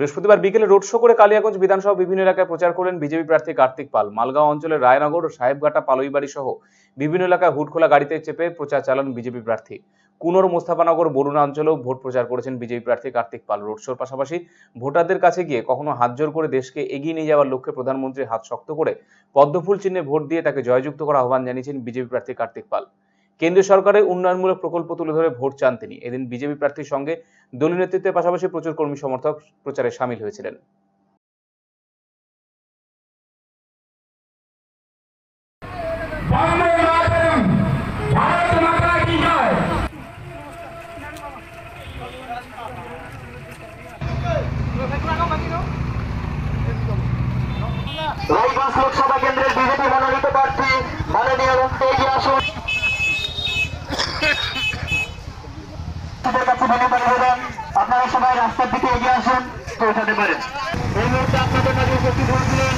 বৃহস্পতিবার বিকেলে road show করে কালিয়াগঞ্জ বিধানসভা বিভিন্ন এলাকায় প্রচার করলেন বিজেপি প্রার্থী কার্তিক পাল। মালগাঁও অঞ্চলের রায়নগর ও সাহেবঘাটা, পালইবাড়ি সহ বিভিন্ন এলাকায় হুটখোলা গাড়িতে চেপে প্রচার চালান বিজেপি প্রার্থী। কুনোর, মোস্তাফানগর বরুণা অঞ্চলেও ভোট প্রচার করেছেন বিজেপি প্রার্থী কার্তিক পাল। রোড শোর পাশাপাশি ভোটারদের কাছে গিয়ে কখনো হাত জোর করে দেশকে এগিয়ে নিয়ে যাওয়ার লক্ষ্যে প্রধানমন্ত্রীর হাত শক্ত করে পদ্মফুল চিহ্নে ভোট দিয়ে তাকে জয়যুক্ত করার আহ্বান জানিয়েছেন বিজেপি প্রার্থী কার্তিক পাল। কেন্দ্রীয় সরকারের উন্নয়নমূলক প্রকল্প তুলে ধরে ভোট চান তিনি। এদিন বিজেপি প্রার্থীর সঙ্গে দলীয় নেতৃত্বের পাশাপাশি প্রচুর কর্মী সমর্থক প্রচারে সামিল হয়েছিলেন। রায়গঞ্জ লোকসভা কেন্দ্রের বিজেপি মনোনীত প্রার্থী মাননীয় এগিয়ে আসুন। আপনারা সবাই রাস্তার দিকে এগিয়ে আসুন পৌঁছাতে পারেন। এই মুহূর্তে আপনাদের কাছে উপস্থিত হয়েছিলেন